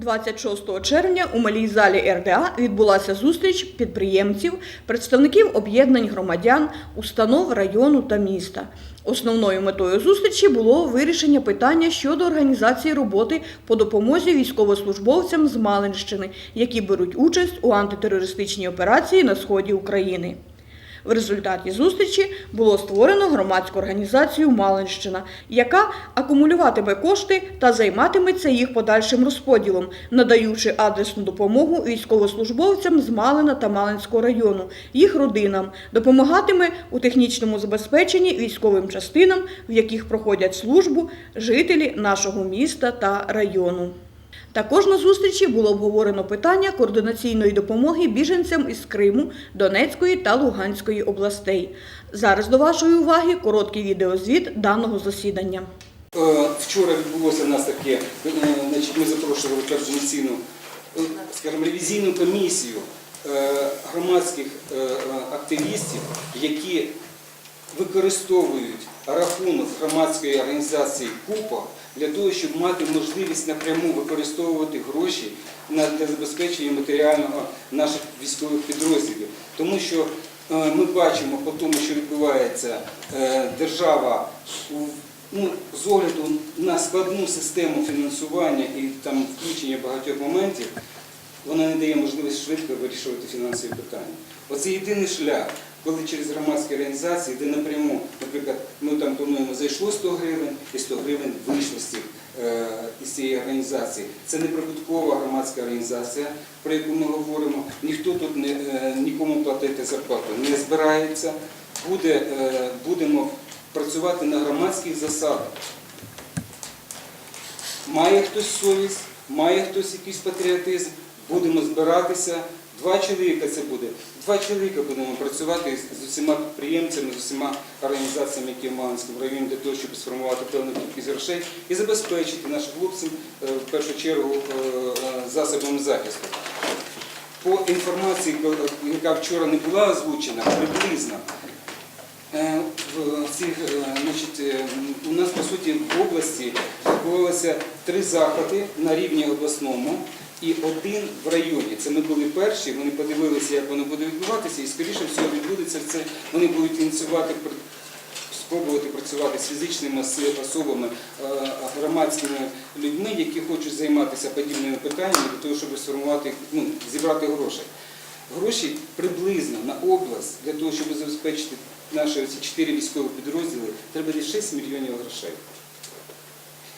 26 червня у малій залі РДА відбулася зустріч підприємців, представників об'єднань громадян, установ району та міста. Основною метою зустрічі було вирішення питання щодо організації роботи по допомозі військовослужбовцям з Малинщини, які беруть участь у антитерористичній операції на сході України. В результаті зустрічі було створено громадську організацію Малинщина, яка акумулюватиме кошти та займатиметься їх подальшим розподілом, надаючи адресну допомогу військовослужбовцям з Малина та Малинського району, їх родинам, допомагатиме у технічному забезпеченні військовим частинам, в яких проходять службу жителі нашого міста та району. Також на зустрічі було обговорено питання координаційної допомоги біженцям із Криму, Донецької та Луганської областей. Зараз до вашої уваги короткий відеозвіт даного засідання. Е, Вчора відбулося в нас таке, е, значить, ми запрошували координаційну, е, скажімо, ревізійну комісію громадських активістів, які використовують рахунок громадської організації КУПА для того, щоб мати можливість напряму використовувати гроші на забезпечення матеріального наших військових підрозділів. Тому що е, ми бачимо по тому, що відбувається е, держава ну, з огляду на складну систему фінансування і там включення багатьох моментів, вона не дає можливість швидко вирішувати фінансові питання. Оце єдиний шлях, коли через громадські організації, де напряму, наприклад, ми там плануємо зайшло 100 гривень і 100 гривень вийшло з е, цієї організації. Це не прибуткова громадська організація, про яку ми говоримо. Ніхто тут не, е, нікому платити зарплату не збирається. Буде, е, будемо працювати на громадських засадах. Має хтось совість, має хтось якийсь патріотизм, будемо збиратися. Два чоловіка це буде. Два чоловіка будемо працювати з усіма підприємцями, з усіма організаціями, які в Малинському районі, для того, щоб сформувати певну кількість грошей і забезпечити наших хлопців е, в першу чергу е, засобами захисту. По інформації, яка вчора не була озвучена, приблизно Е, е, значить, у нас по суті в області відбувалося три заходи на рівні обласному і один в районі. Це ми були перші, вони подивилися, як воно буде відбуватися, і скоріше всього відбудеться це. Вони будуть ініціювати спробувати працювати з фізичними особами, е, громадськими людьми, які хочуть займатися подібними питаннями для того, щоб сформувати, ну, зібрати гроші. Гроші приблизно на область для того, щоб забезпечити наші ці чотири військові підрозділи, треба десь 6 мільйонів грошей.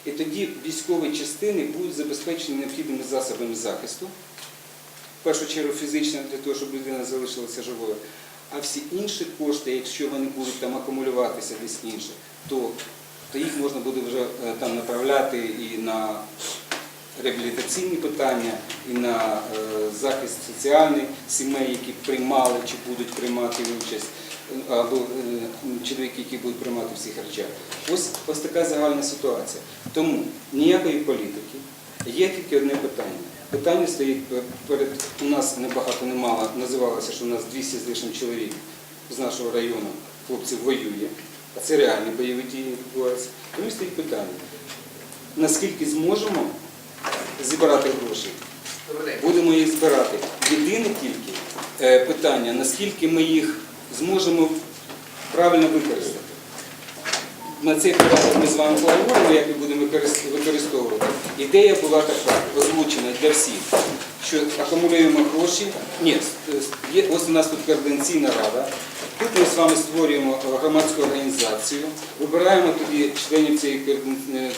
І тоді військові частини будуть забезпечені необхідними засобами захисту, в першу чергу фізично, для того, щоб людина залишилася живою. А всі інші кошти, якщо вони будуть там акумулюватися десь інше, то, то їх можна буде вже е, там направляти і на реабілітаційні питання, і на е, захист соціальний сімей, які приймали чи будуть приймати участь, або е, чоловіки, які будуть приймати в цих речах. Ось, ось така загальна ситуація. Тому ніякої політики. Є тільки одне питання. Питання стоїть перед у нас небагато немало, називалося, що у нас 200 з лишнім чоловік з нашого району хлопців воює, а це реальні бойові дії відбуваються. Тому стоїть питання, наскільки зможемо зібрати гроші, будемо їх збирати. Єдине тільки е, питання, наскільки ми їх зможемо правильно використати. На цей порядок ми з вами поговоримо, як ми будемо використовувати. Ідея була така, озвучена для всіх, що акумулюємо гроші. Ні, с- є, ось у нас тут координаційна рада. Тут ми з вами створюємо е, громадську організацію, вибираємо тоді членів цієї е, е,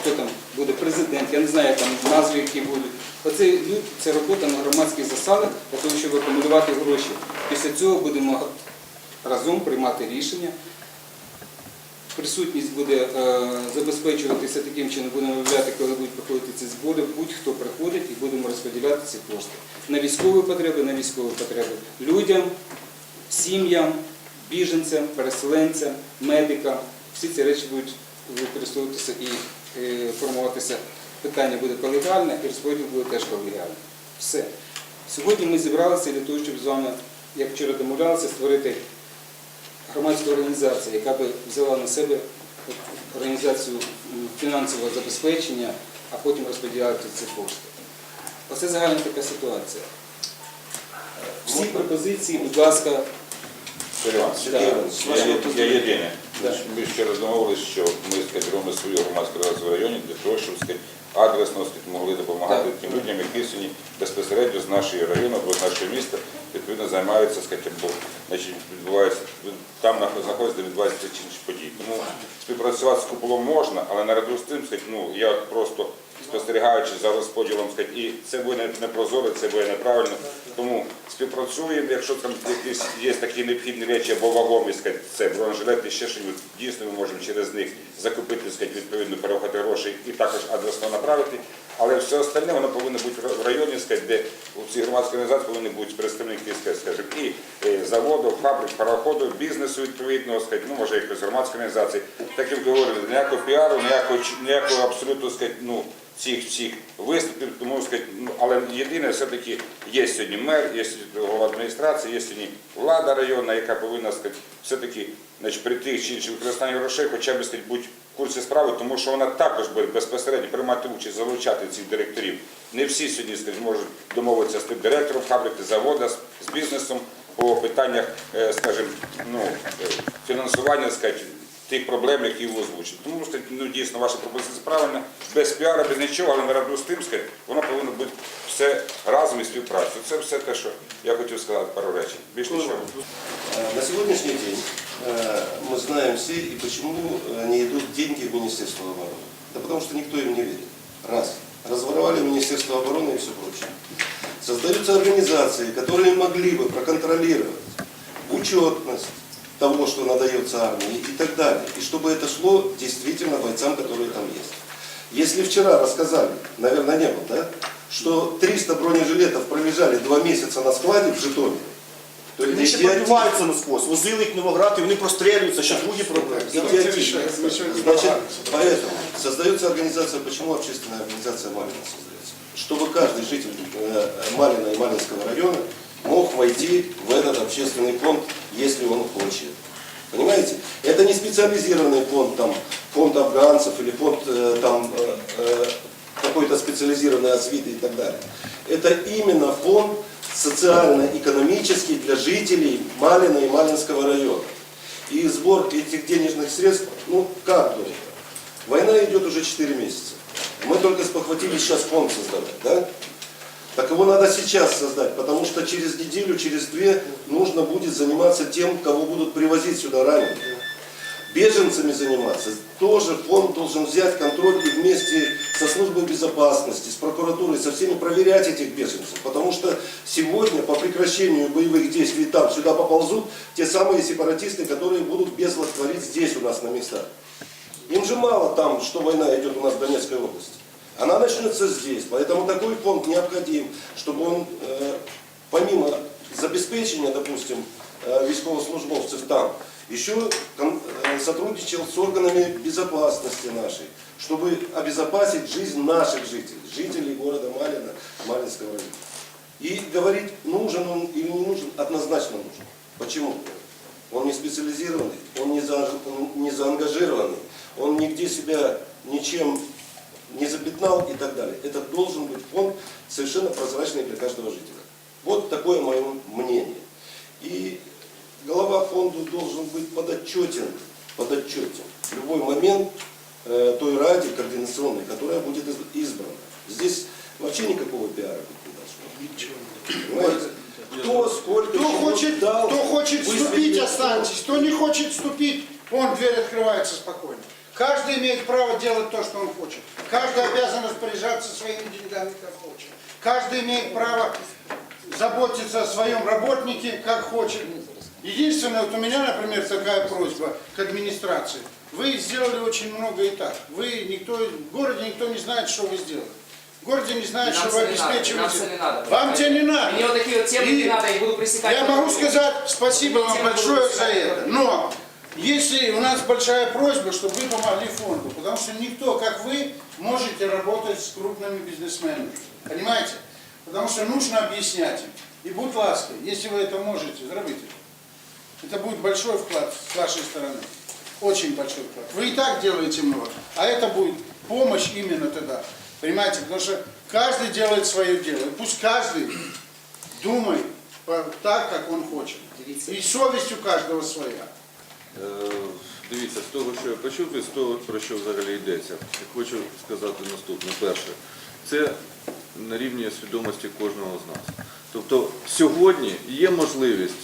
хто там буде президент, я не знаю, там назви, які будуть. Оце це робота на громадських засадах для того, щоб акумулювати гроші. Після цього будемо разом приймати рішення. Присутність буде е, забезпечуватися таким чином, будемо виявляти, коли будуть проходити ці збори, будь-хто приходить і будемо розподіляти ці кошти на військові потреби, на військові потреби людям, сім'ям, біженцям, переселенцям, медикам. Всі ці речі будуть використовуватися і е, формуватися. Питання буде колегіальне і розподіл буде теж колегіальний. Все. Сьогодні ми зібралися для того, щоб з вами, як вчора домовлялися, створити громадську організація, яка би взяла на себе організацію фінансового забезпечення а потім розподіляти ці кошти. Оце загальна така ситуація. Всі пропозиції, будь ласка, Сергій Іванович, я- єдине. Да. Ми ще раз домовилися, що ми сказати, робимо свою громадську організацію в районі для того, щоб сказати, адресно сказати, могли допомагати тим людям, які сьогодні безпосередньо з нашого району або з нашого міста відповідно займаються сказати, бо значить, відбувається там знаходиться, де відбуваються чи інші події. Тому співпрацювати з куполом можна, але нараду з тим сказати, ну я просто спостерігаючи за розподілом, і це буде не- не це буде неправильно. Тому співпрацюємо, якщо там якісь є такі необхідні речі або вагомі, це бронежилети, ще щось, дійсно ми можемо через них закупити, сказати, відповідно перерахувати гроші і також адресно направити. Але все остальне воно повинно бути в районі, сказати, де у цій громадській організації повинні бути представники, скажімо, і е, заводу, фабрик, пароходу, бізнесу відповідного, сказати, ну може якоїсь громадської організації. Так як говорили, ніякого піару, ніякого, ніякого абсолютно сказати, ну, цих всіх виступів, тому сказати, ну, але єдине, все-таки є сьогодні мер, є голова адміністрації, є сьогодні влада районна, яка повинна сказати, все-таки при тих чи інших використанні грошей, хоча б сказати, бути в курсі справи, тому що вона також буде безпосередньо приймати участь, залучати цих директорів. Не всі сьогодні скажімо, можуть домовитися з тим директором фабрики, заводу, з, бізнесом по питаннях, е, скажімо, ну, е, фінансування, сказати, тих проблем, які ви озвучили. Тому сказати, ну, дійсно ваша пропозиція правильна, без піару, без нічого, але нараду з тим, сказати, воно повинно бути все разом і співпрацю. Це все те, що я хотів сказати пару речень. Більш нічого. Э, На сегодняшний день э, мы знаем все, и почему э, не идут деньги в Министерство обороны. Да потому что никто им не верит. Раз. Разворовали Министерство обороны и все прочее. Создаются организации, которые могли бы проконтролировать учетность того, что надается армии и так далее. И чтобы это шло действительно бойцам, которые там есть. Если вчера рассказали, наверное, не было, да, что 300 бронежилетов пролежали два месяца на складе в Житомире, то это Вони ще идиотизм. пробиваються насквозь, возили їх в Новоград і вони прострілюються, ще другі проблеми. Идиотизм. Значит, поэтому создается организация, почему общественная организация Малина создается? Чтобы каждый житель э, Малина и Малинского района мог войти в этот общественный фонд, если он хочет. Понимаете? Это не специализированный фонд, там, фонд афганцев или фонд э, там, э, э, какой-то специализированной освиты и так далее. Это именно фонд социально-экономический для жителей Малина и Малинского района. И сбор этих денежных средств, ну как долго? Война идет уже 4 месяца. Мы только спохватились сейчас фонд создавать, да? Так его надо сейчас создать, потому что через неделю, через две нужно будет заниматься тем, кого будут привозить сюда ранее. Беженцами заниматься. Тоже фонд должен взять контроль и вместе со службой безопасности, с прокуратурой, со всеми проверять этих беженцев. Потому что сегодня по прекращению боевых действий там сюда поползут те самые сепаратисты, которые будут безлад творить здесь у нас на местах. Им же мало там, что война идет у нас в Донецкой области. Она начнется здесь. Поэтому такой фонд необходим, чтобы он, э, помимо забеспечения, допустим, э, військовослужбовцев там, еще э, сотрудничал с органами безопасности нашей, чтобы обезопасить жизнь наших жителей, жителей города Малина, Малинского района. И говорить, нужен он или не нужен, однозначно нужен. Почему? Он не специализированный, он не, за, он не заангажированный, он нигде себя ничем не запятнал и так далее. Это должен быть фонд совершенно прозрачный для каждого жителя. Вот такое мое мнение. И голова фонда должен быть подотчетен, подотчетен в любой момент э, той ради координационной, которая будет из- избрана. Здесь вообще никакого пиара быть не должно. Понимаете? Кто сколько Кто хочет, дал, кто хочет вступить, останьтесь. Кто не хочет вступить, вон дверь открывается спокойно. Каждый имеет право делать то, что он хочет. Каждый обязан распоряжаться своими деньгами, как хочет. Каждый имеет право заботиться о своем работнике, как хочет. Единственное, вот у меня, например, такая просьба к администрации. Вы сделали очень много и так. Вы никто, в городе никто не знает, что вы сделали. В городе не знает, что вы обеспечиваете. надо. Вам тебе не надо. Мне вот такие вот темы И не надо, я буду пресекать. Я могу сказать спасибо вам большое за это. Но если у нас большая просьба, чтобы вы помогли фонду, потому что никто, как вы, можете работать с крупными бизнесменами. Понимаете? Потому что нужно объяснять им. И будь лаской, если вы это можете, зробите. Это будет большой вклад с вашей стороны. Очень большой вклад. Вы и так делаете много, а это будет помощь именно тогда. Понимаете? Потому что каждый делает свое дело. И пусть каждый думает так, как он хочет. И совесть у каждого своя. Е, Дивіться, з того, що я почув, і з того, про що взагалі йдеться. Хочу сказати наступне. Перше, це на рівні свідомості кожного з нас. Тобто сьогодні є можливість,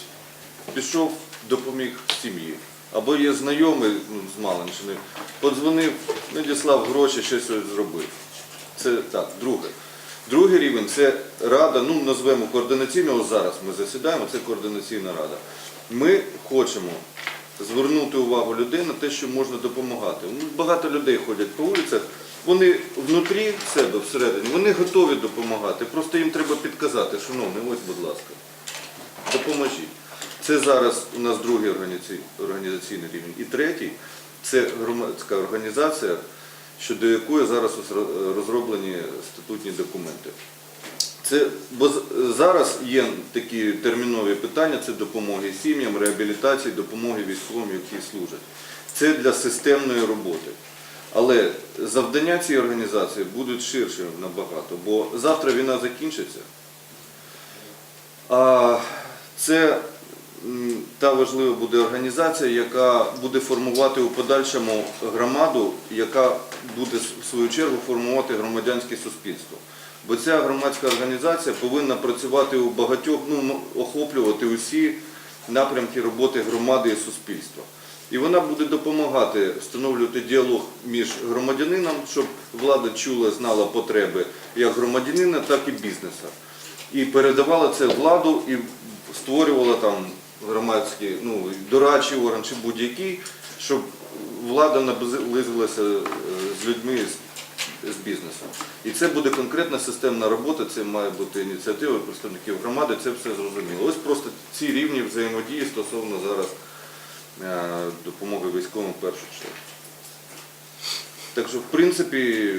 пішов, допоміг сім'ї, або є знайомий ну, з Малинщини, подзвонив, надіслав гроші, щось зробив. Це так, друге. Другий рівень це рада, ну назвемо координаційного зараз. Ми засідаємо, це координаційна рада. Ми хочемо звернути увагу людей на те, що можна допомагати. Ну, Багато людей ходять по вулицях, вони внутрі себе, всередині, вони готові допомагати. Просто їм треба підказати, шановний, ось, будь ласка, допоможіть. Це зараз у нас другий організаційний рівень. І третій це громадська організація, щодо якої зараз розроблені статутні документи. Це, бо зараз є такі термінові питання, це допомоги сім'ям, реабілітації, допомоги військовим, які служать. Це для системної роботи. Але завдання цієї організації будуть ширше набагато, бо завтра війна закінчиться. А це та важлива буде організація, яка буде формувати у подальшому громаду, яка буде в свою чергу формувати громадянське суспільство. Бо ця громадська організація повинна працювати у багатьох, ну, охоплювати усі напрямки роботи громади і суспільства. І вона буде допомагати встановлювати діалог між громадянином, щоб влада чула, знала потреби як громадянина, так і бізнеса і передавала це владу і створювала там громадські, ну, дорадчий орган чи будь-який, щоб влада наблизилася е, з людьми з, бізнесом. І це буде конкретна системна робота, це має бути ініціатива представників громади, це все зрозуміло. Ось просто ці рівні взаємодії стосовно зараз е, допомоги військовим в першу чергу. Так що, в принципі,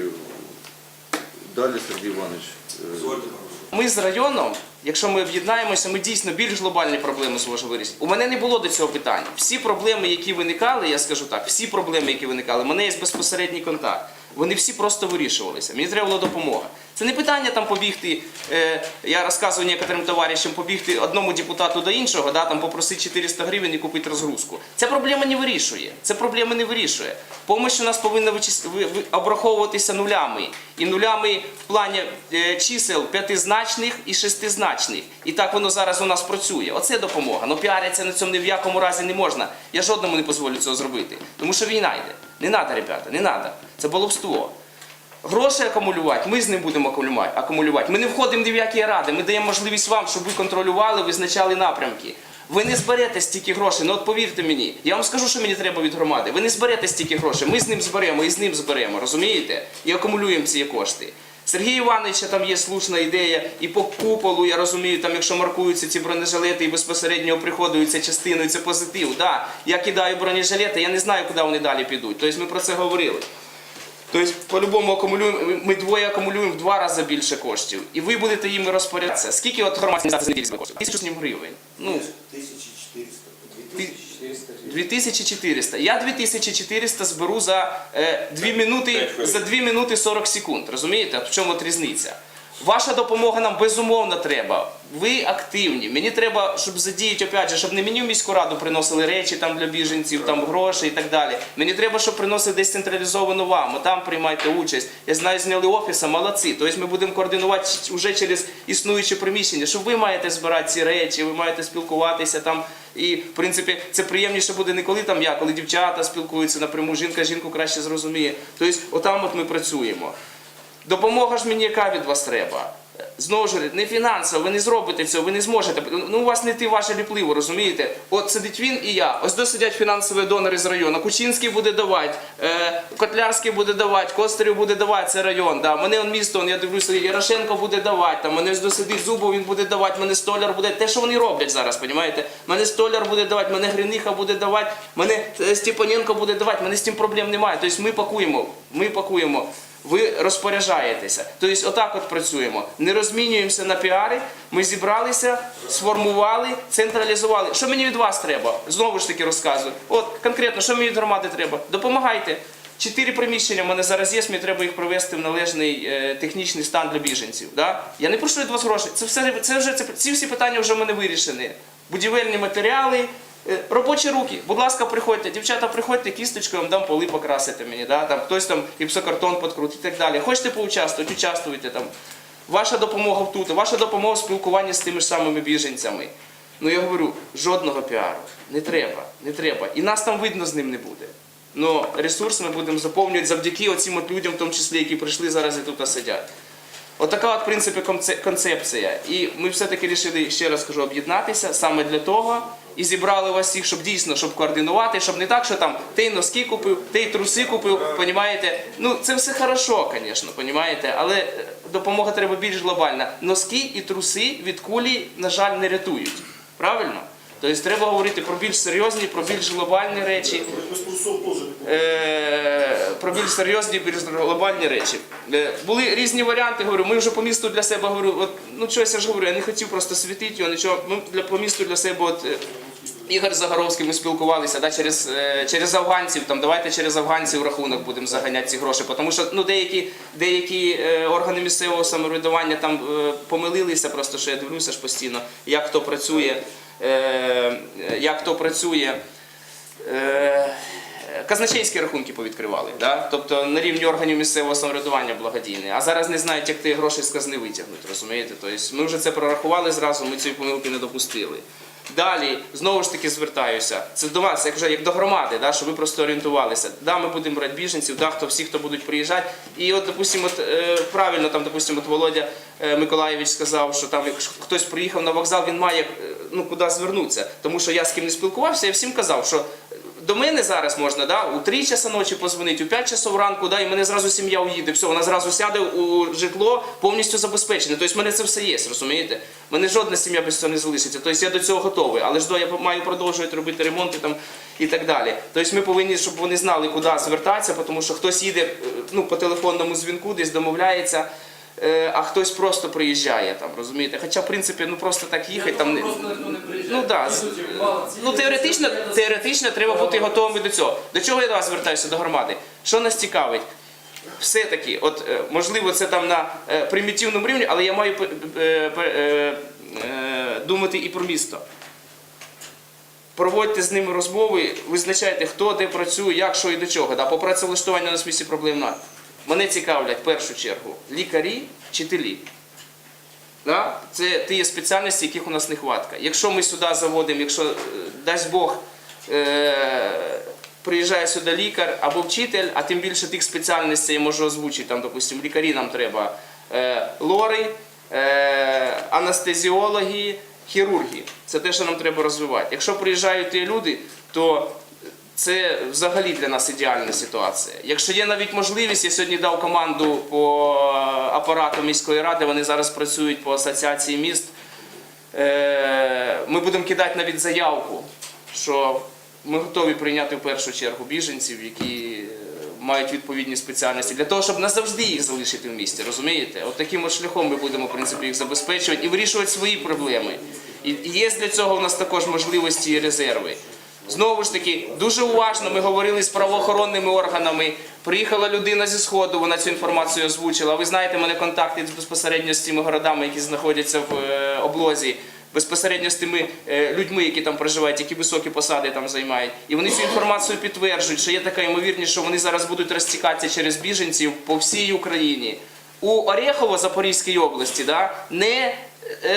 далі Сергій Іванович. е, Ми з районом, якщо ми об'єднаємося, ми дійсно більш глобальні проблеми зможемо вирішити. У мене не було до цього питань. Всі проблеми, які виникали, я скажу так, всі проблеми, які виникали, у мене є безпосередній контакт. Вони всі просто вирішувалися. Мені треба була допомога. Це не питання там побігти. Е, я розказував некоторим товаришам, побігти одному депутату до іншого, да, там попросити 400 гривень і купити розгрузку. Ця проблема не вирішує. Це проблема не вирішує. Помощь у нас повинна вичис... ви- ви- обраховуватися нулями. І нулями в плані е, чисел п'ятизначних і шестизначних. І так воно зараз у нас працює. Оце допомога. Ну піаряться на цьому ні в якому разі не можна. Я жодному не дозволю цього зробити. Тому що війна йде. Не треба, ребята, не треба. Це баловство. Гроші акумулювати, ми з ним будемо акумулювати. Ми не входимо ні в які ради, ми даємо можливість вам, щоб ви контролювали, визначали напрямки. Ви не зберете стільки грошей, ну от повірте мені, я вам скажу, що мені треба від громади. Ви не зберете стільки грошей, ми з ним зберемо і з ним зберемо, розумієте? І акумулюємо ці кошти. Сергій Івановича там є слушна ідея, і по куполу, я розумію, там якщо маркуються ці бронежилети і безпосередньо приходуються частиною, це позитив. Да, я кидаю бронежилети, я не знаю, куди вони далі підуть. Тобто ми про це говорили. Тобто, по-любому акумулюємо, ми двоє акумулюємо в два рази більше коштів. І ви будете їм розпорядатися. Скільки от організації коштує? Тисячу з ним гривень. Ну, 1400. 400 гривень. 2400. Я 2400 зберу за е, 2 минути, за 2 минути 40 секунд. Розумієте? В чому от різниця? Ваша допомога нам безумовно треба. Ви активні. Мені треба, щоб задіяти, опять же, щоб не мені в міську раду приносили речі там для біженців, там гроші і так далі. Мені треба, щоб приносили десь централізовано вам. Там приймайте участь. Я знаю, зняли офіса, молодці. Тобто ми будемо координувати вже через існуюче приміщення, що ви маєте збирати ці речі, ви маєте спілкуватися там. І в принципі це приємніше буде не коли там я, коли дівчата спілкуються напряму, жінка жінку краще зрозуміє. Тобто, отам от ми працюємо. Допомога ж мені яка від вас треба? Знову ж не фінансово, ви не зробите цього, ви не зможете. Ну у вас не ти ваше ліпливо, розумієте? От сидить він і я. Ось до сидять фінансові донори з району. Кучинський буде давати, е, Котлярський буде давати, Костарів буде давати, це район. Да. Мене он місто, он, я дивлюся, Ярошенко буде давати, там, мене досидить Зубов, він буде давати, мене столяр буде. Те, що вони роблять зараз, розумієте? Мене столяр буде давати, мене Гриниха буде давати, мене е, Степаненко буде давати, мене з цим проблем немає. Тобто ми пакуємо, ми пакуємо. Ви розпоряджаєтеся. Тобто, отак от працюємо. Не розмінюємося на піари. Ми зібралися, сформували, централізували. Що мені від вас треба? Знову ж таки розказую. От конкретно, що мені від громади треба? Допомагайте. чотири приміщення в мене зараз є, мені треба їх привести в належний е, технічний стан для біженців. Да? Я не прошу від вас грошей. Це все це вже це, ці всі питання вже в мене вирішені. Будівельні матеріали. Е, Робочі руки, будь ласка, приходьте, дівчата, приходьте, кісточкою я вам дам поли покрасити мені, да? там, хтось там гіпсокартон підкрутить і так далі. Хочете поучаствувати, участвуйте там. Ваша допомога тут, ваша допомога в спілкуванні з тими ж самими біженцями. Ну я говорю, жодного піару. Не треба, не треба. І нас там видно з ним не буде. Ну, ресурс ми будемо заповнювати завдяки оцим от людям, в тому числі, які прийшли зараз і тут сидять. Отака, от, в принципі, концепція. І ми все-таки вирішили, ще раз кажу, об'єднатися саме для того. І зібрали вас всіх, щоб дійсно щоб координувати, щоб не так, що там ти носки купив, ти труси купив, понімаєте? Ну це все хорошо, звісно, понімаєте, але е, допомога треба більш глобальна. Носки і труси від кулі, на жаль, не рятують. Правильно? Тобто треба говорити про більш серйозні, про більш глобальні речі. Е, про більш серйозні, більш глобальні речі. Е, Були різні варіанти, говорю, ми вже по місту для себе говорю, от, ну щось я ж говорю, я не хотів просто світити його, нічого. Ми для, по місту для себе, от, е, Ігор Загоровський, ми спілкувалися да, через, через афганців, там, давайте через афганців рахунок будемо заганяти ці гроші, тому що ну, деякі, деякі органи місцевого самоврядування там помилилися, просто що я дивлюся ж постійно, як хто працює, як то працює. Е, казначейські рахунки повідкривали, да? тобто на рівні органів місцевого самоврядування благодійне. А зараз не знають, як ти гроші з казни витягнути, розумієте? Тобто ми вже це прорахували зразу, ми цієї помилки не допустили. Далі, знову ж таки звертаюся. Це до вас, як вже як до громади, да, щоб ви просто орієнтувалися. Да, ми будемо брати біженців, да, хто всі, хто будуть приїжджати. І от, допустимо, от, е, правильно там, допустимо, от Володя е, Миколаєвич сказав, що там, якщо хтось приїхав на вокзал, він має е, ну, куди звернутися. Тому що я з ким не спілкувався, я всім казав, що до мене зараз можна да, у 3 часа ночі позвонити, у 5 часов ранку, да, і мене зразу сім'я уїде. Все, вона зразу сяде у житло повністю забезпечене. Тобто в мене це все є, розумієте? Мене жодна сім'я без цього не залишиться. Тобто я до цього готовий. Але ж до я маю продовжувати робити ремонти там і так далі. Тобто ми повинні, щоб вони знали, куди звертатися, тому що хтось їде е, ну, по телефонному дзвінку, десь домовляється. Е, А хтось просто приїжджає там, розумієте? Хоча, в принципі, ну просто так їхати там не ну да, з- ну теоретично, теоретично треба бути готовими до цього. До чого я до вас звертаюся до громади? Що нас цікавить? Все-таки, от е, можливо, це там на е, примітивному рівні, але я маю е, е, е, е, думати і про місто. Проводьте з ними розмови, визначайте, хто де працює, як, що і до чого. Да? По працевлаштуванню на місці проблем немає. Мене цікавлять в першу чергу лікарі, вчителі. Да? Це ті спеціальності, яких у нас нехватка. Якщо ми сюди заводимо, якщо е, дасть Бог е, приїжджає сюди лікар або вчитель, а тим більше тих спеціальностей я можу озвучити, там, допустимо, лікарі нам треба е, лори, е, анестезіологи, хірурги. Це те, що нам треба розвивати. Якщо приїжджають ті люди, то це взагалі для нас ідеальна ситуація. Якщо є навіть можливість, я сьогодні дав команду по апарату міської ради, вони зараз працюють по асоціації міст. Е, Ми будемо кидати навіть заявку, що ми готові прийняти в першу чергу біженців, які е, мають відповідні спеціальності, для того, щоб назавжди їх залишити в місті. Розумієте? От таким от шляхом ми будемо в принципі, їх забезпечувати і вирішувати свої проблеми. І є для цього у нас також можливості і резерви. Знову ж таки, дуже уважно ми говорили з правоохоронними органами. Приїхала людина зі сходу, вона цю інформацію озвучила. Ви знаєте, мене контакти безпосередньо з цими городами, які знаходяться в е, облозі, безпосередньо з тими е, людьми, які там проживають, які високі посади там займають. І вони цю інформацію підтверджують, що є така ймовірність, що вони зараз будуть розтікатися через біженців по всій Україні. У Орехово Запорізькій області да, не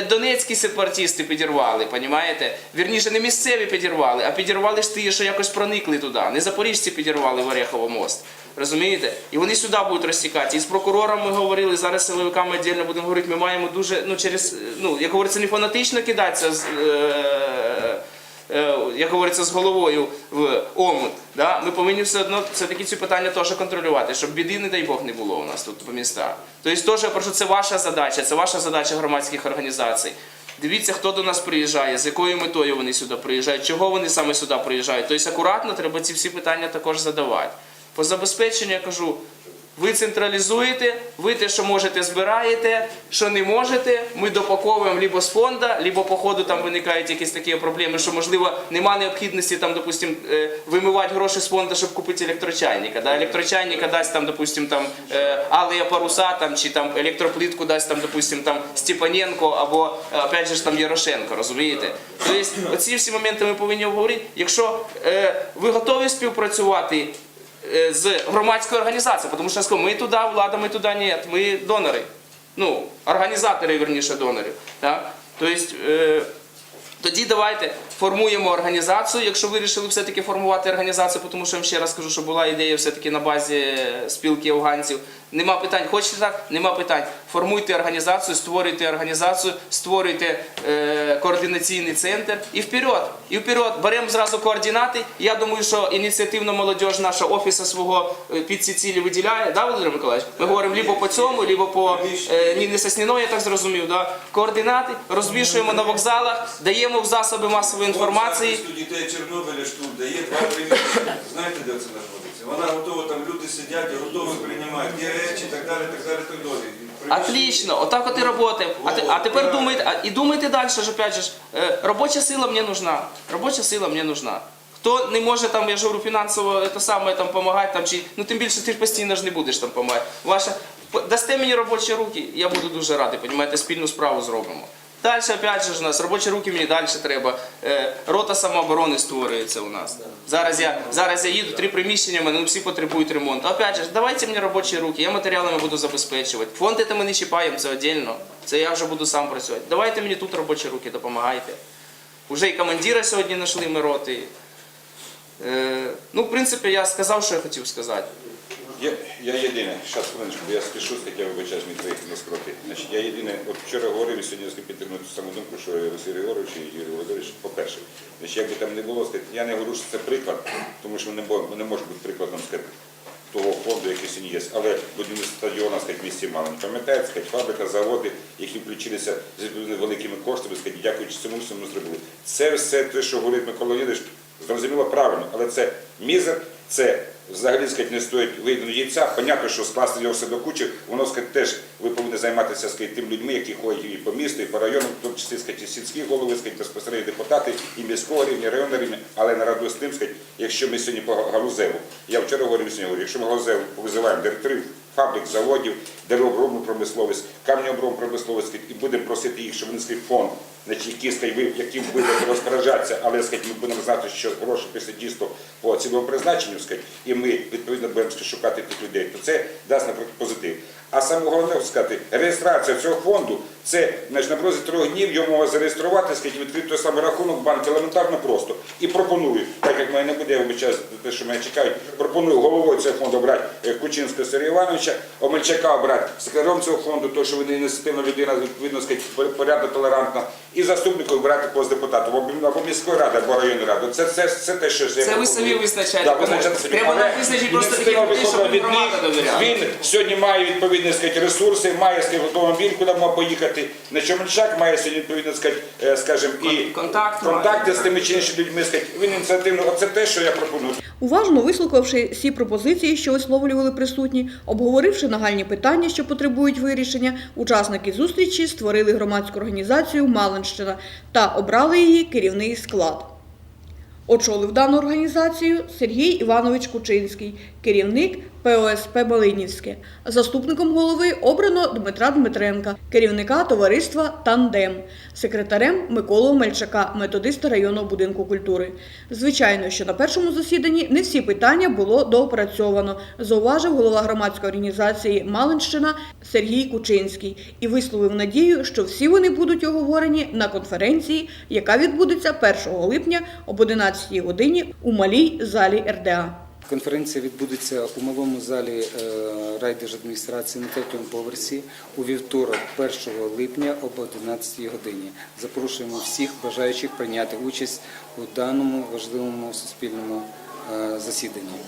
донецькі сепаратисти підірвали, понімаєте? Вірніше, не місцеві підірвали, а підірвали ж ті, що якось проникли туди. Не запоріжці підірвали в Орехово мост. Розумієте? І вони сюди будуть розтікати. І з прокурором ми говорили, зараз з силовиками віддільно будемо говорити, ми маємо дуже, ну, через, е, ну, як говориться, не фанатично кидатися з. Е, е, як говориться, з головою в омут. Да? Ми повинні все одно все-таки ці питання теж контролювати, щоб біди, не дай Бог, не було у нас тут по містах. Тобто, теж я прошу, це ваша задача, це ваша задача громадських організацій. Дивіться, хто до нас приїжджає, з якою метою вони сюди приїжджають, чого вони саме сюди приїжджають. Тобто акуратно треба ці всі питання також задавати. По забезпеченню я кажу, Ви централізуєте, ви те, що можете, збираєте, що не можете, ми допаковуємо либо з фонду, либо по ходу там виникають якісь такі проблеми, що можливо нема необхідності там, допустим, е, вимивати гроші з фонду, щоб купити електрочайника. Да? Електрочайника дасть там, допустим, там е, алея паруса там, чи там електроплитку дасть там, допустим, там Степаненко або е, опять же там Ярошенко, розумієте? Тобто оці всі моменти ми повинні обговорити. Якщо ви готові співпрацювати з громадською організацією, тому що скажу, ми туди, влада, ми туди, ні, ми донори. Ну, організатори, верніше, донорів. Так? Тобто, е, тоді давайте формуємо організацію, якщо вирішили все-таки формувати організацію, тому що я вам ще раз кажу, що була ідея все-таки на базі е, спілки афганців. Нема питань, хочете так? Нема питань. Формуйте організацію, створюйте організацію, створюйте е, координаційний центр і вперед. І вперед. Беремо зразу координати. Я думаю, що ініціативна молодь наша офіса свого е, під ці цілі виділяє. Да, Володимир Миколаївич? Ми говоримо либо по цьому, либо по е, Ніни Сосніної, я так зрозумів. Да? Координати розвішуємо на вокзалах, даємо в засоби масової інформації. Дітей Чорнобиля ж тут дає два. Знаєте, де це знаходиться? Вона готова, там люди сидять готові приймають. Є речі, так далі, так далі, так далі. Отлично, отак от і працюємо. А, те- а тепер думайте, а, і думайте далі ж, опять же, ж, е, робоча сила мені нужна. Робоча сила мені нужна. Хто не може там, я ж говорю, фінансово це саме там допомагати, там, чи, ну тим більше ти ж постійно ж не будеш там допомагати. Ваша, п- дасте мені робочі руки, я буду дуже радий, понімаєте, спільну справу зробимо. Далі, опять же, ж у нас робочі руки мені далі треба. Е, рота самооборони створюється у нас. Зараз я, зараз я їду, три приміщення, мене ну, всі потребують ремонту. Опять же, давайте мені робочі руки, я матеріалами буду забезпечувати. Фонди ми не чіпаємо, це віддільно. Це я вже буду сам працювати. Давайте мені тут робочі руки, допомагайте. Уже і командира сьогодні знайшли ми роти. Е, ну, в принципі, я сказав, що я хотів сказати. Я, я єдине, зараз хвилиночку, бо я спішу, так я вибачаюсь, мені твоїх нескроти. Значить, я єдине, от вчора говорив і сьогодні підтримую ту саму думку, що Олексій Григорович і Юрій Володимирович, по-перше, значить, як би там не було, я не говорю, що це приклад, тому що ми не, ми не бути прикладом сказати, того фонду, який сьогодні є. Але будівництво стадіона сказати, місті Малин. Пам'ятаєте, сказати, фабрика, заводи, які включилися з великими коштами, сказати, дякуючи цьому всьому зробили. Це все те, що говорить Микола Леонідович, зрозуміло правильно, але це мізер, це взагалі сказать, не стоїть вийдену яйця. Понятно, що скласти його все до кучі, воно сказать, теж ви повинні займатися сказать, тим людьми, які ходять і по місту, і по району, в тому числі сказать, і сільські голови, сказать, безпосередньо депутати і міського рівня, і районного рівня, але нараду з тим, сказать, якщо ми сьогодні по галузеву, я вчора говорив, сьогодні якщо ми галузеву визиваємо директорів, фабрик, заводів, деревообробну промисловість, камнеобробну промисловість і будемо просити їх, щоб внесли фонд, значить, яким будете розпоряджатися, але сказати, ми будемо знати, що гроші після дійсно по цілому призначенню, сказати, і ми відповідно будемо шукати тих людей, то це дасть наприклад позитив. А саме головне сказати, реєстрація цього фонду це значить, на протязі трьох днів його можна зареєструвати, сказати, відкрити той самий рахунок в банку елементарно просто. І пропоную, так як мене не буде, я вибачаюсь те, що мене чекають, пропоную головою цього фонду обрати е, Кучинського Сергія Івановича, Омельчака обрати секретарем цього фонду, то що він ініціативна людина, відповідно порядно толерантна, і заступником обрати пост депутата або, міської ради, або районної ради. Це, це, це те, що я Це ви самі визначаєте, Да. Треба нам визначити просто ініціатива людей, щоб громада довіряла. Він сьогодні має відповідні сказати, ресурси, має сказати, автомобіль, куди може поїхати. На Чомельчак має сьогодні відповідно сказати, е, скажімо, і Кон- контакт контакти з тими чи іншими людьми. Сказати, він ініціативно. Оце те, що я пропоную. Уважно вислухавши всі пропозиції, що висловлювали присутні, обговоривши нагальні питання, що потребують вирішення, учасники зустрічі створили громадську організацію Малинщина та обрали її керівний склад. Очолив дану організацію Сергій Іванович Кучинський, керівник ПОСП Малинівське. Заступником голови обрано Дмитра Дмитренка, керівника товариства Тандем, секретарем Миколу Мельчака, методиста районного будинку культури. Звичайно, що на першому засіданні не всі питання було доопрацьовано, зауважив голова громадської організації Малинщина Сергій Кучинський і висловив надію, що всі вони будуть оговорені на конференції, яка відбудеться 1 липня об 11 годині у малій залі РДА. Конференція відбудеться у малому залі е, райдержадміністрації на третьому поверсі у вівторок, 1 липня об 11 годині. Запрошуємо всіх бажаючих прийняти участь у даному важливому суспільному е, засіданні.